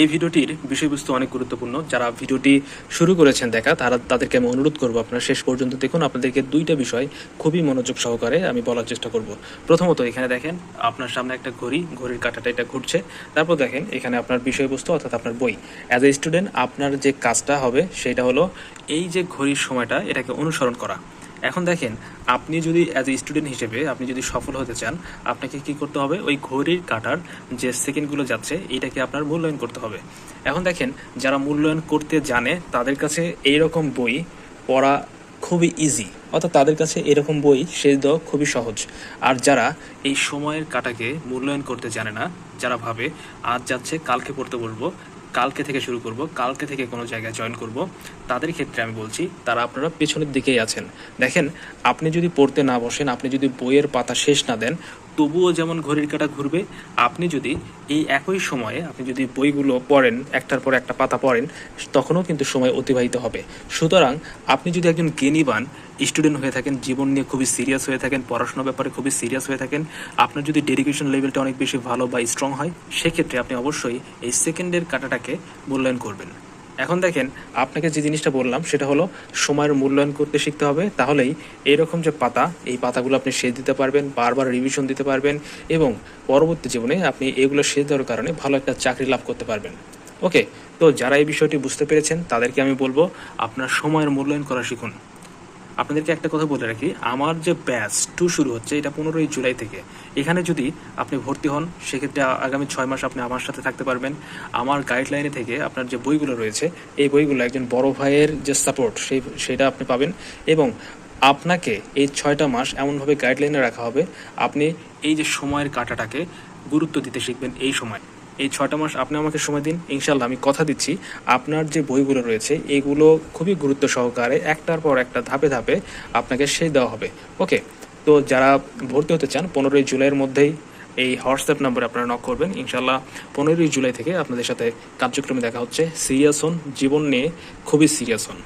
এই ভিডিওটির বিষয়বস্তু অনেক গুরুত্বপূর্ণ। যারা ভিডিওটি শুরু করেছেন দেখা, তারা, তাদেরকে আমি অনুরোধ করব আপনারা শেষ পর্যন্ত দেখুন। আপনাদেরকে দুইটা বিষয় খুবই মনোযোগ সহকারে আমি বলার চেষ্টা করব। প্রথমত এখানে দেখেন, আপনার সামনে একটা ঘড়ি, ঘড়ির কাঁটাটা এটা ঘুরছে। তারপর দেখেন, এখানে আপনার বিষয়বস্তু অর্থাৎ আপনার বই। অ্যাজ এ স্টুডেন্ট আপনার যে কাজটা হবে, সেটা হলো এই যে ঘড়ির সময়টা, এটাকে অনুসরণ করা। এখন দেখেন, আপনি যদি অ্যাজ এ স্টুডেন্ট হিসেবে আপনি যদি সফল হতে চান, আপনাকে কি করতে হবে? ওই ঘড়ির কাটার যে সেকেন্ডগুলো যাচ্ছে এটাকে আপনার মূল্যায়ন করতে হবে। এখন দেখেন, যারা মূল্যায়ন করতে জানে, তাদের কাছে এইরকম বই পড়া খুবই ইজি অর্থাৎ তাদের কাছে এরকম বই শেষ দেওয়া খুবই সহজ। আর যারা এই সময়ের কাটাকে মূল্যায়ন করতে জানে না, যারা ভাবে, আজ যাচ্ছে, কালকে পড়তে বলব কালকে থেকে শুরু করব, কালকে থেকে কোনো জায়গায় জয়েন করব। তাদের ক্ষেত্রে আমি বলছি, তারা আপনারা পেছনের দিকেই আছেন। দেখেন, আপনি যদি পড়তে না বসেন, আপনি যদি বইয়ের পাতা শেষ না দেন, তবুও যেমন ঘড়ির কাটা ঘুরবে, আপনি যদি এই একই সময়ে আপনি যদি বইগুলো পড়েন, একটার পর একটা পাতা পড়েন, তখনও কিন্তু সময় অতিবাহিত হবে। সুতরাং আপনি যদি একজন জ্ঞানীবান স্টুডেন্ট হয়ে থাকেন, জীবন নিয়ে খুবই সিরিয়াস হয়ে থাকেন, পড়াশোনার ব্যাপারে খুবই সিরিয়াস হয়ে থাকেন, আপনার যদি ডেডিকেশন লেভেলটা অনেক বেশি ভালো বা স্ট্রং হয়, সেক্ষেত্রে আপনি অবশ্যই এই সেকেন্ডের কাটাটাকে মূল্যায়ন করবেন। এখন দেখেন, আপনাকে যে জিনিসটা বললাম, সেটা হলো সময়ের মূল্যায়ন করতে শিখতে হবে, তাহলেই এরকম যে পাতা, এই পাতাগুলো আপনি সেচ দিতে পারবেন, বারবার রিভিশন দিতে পারবেন এবং পরবর্তী জীবনে আপনি এগুলো সেচ দেওয়ার কারণে ভালো একটা চাকরি লাভ করতে পারবেন। ওকে তো যারা এই বিষয়টি বুঝতে পেরেছেন, তাদেরকে আমি বলব, আপনার সময়ের মূল্যায়ন করা শিখুন। আপনাদেরকে একটা কথা বলে রাখি, আমার যে ব্যাচ টু শুরু হচ্ছে, এটা পনেরোই জুলাই থেকে। এখানে যদি আপনি ভর্তি হন, সেক্ষেত্রে আগামী ছয় মাস আপনি আমার সাথে থাকতে পারবেন। আমার গাইডলাইনে থেকে আপনার যে বইগুলো রয়েছে, এই বইগুলো একজন বড় ভাইয়ের যে সাপোর্ট সেই, সেটা আপনি পাবেন এবং আপনাকে এই ছয়টা মাস এমনভাবে গাইডলাইনে রাখা হবে, আপনি এই যে সময়ের কাটাটাকে গুরুত্ব দিতে শিখবেন এই সময়। এই ছটা মাস আপনি আমাকে সময় দিন ইনশাল্লাহ আমি কথা দিচ্ছি। আপনার যে বইগুলো রয়েছে, এগুলো খুবই গুরুত্ব সহকারে একটার পর একটা ধাপে ধাপে আপনাকে সেই দেওয়া হবে। ওকে? তো যারা ভর্তি হতে চান, পনেরোই জুলাইয়ের মধ্যেই এই হোয়াটসঅ্যাপ নাম্বারে আপনারা নক করবেন। ইনশাল্লাহ পনেরোই জুলাই থেকে আপনাদের সাথে কার্যক্রমে দেখা হচ্ছে। সিরিয়াস হন, জীবন নিয়ে খুবই সিরিয়াস হন।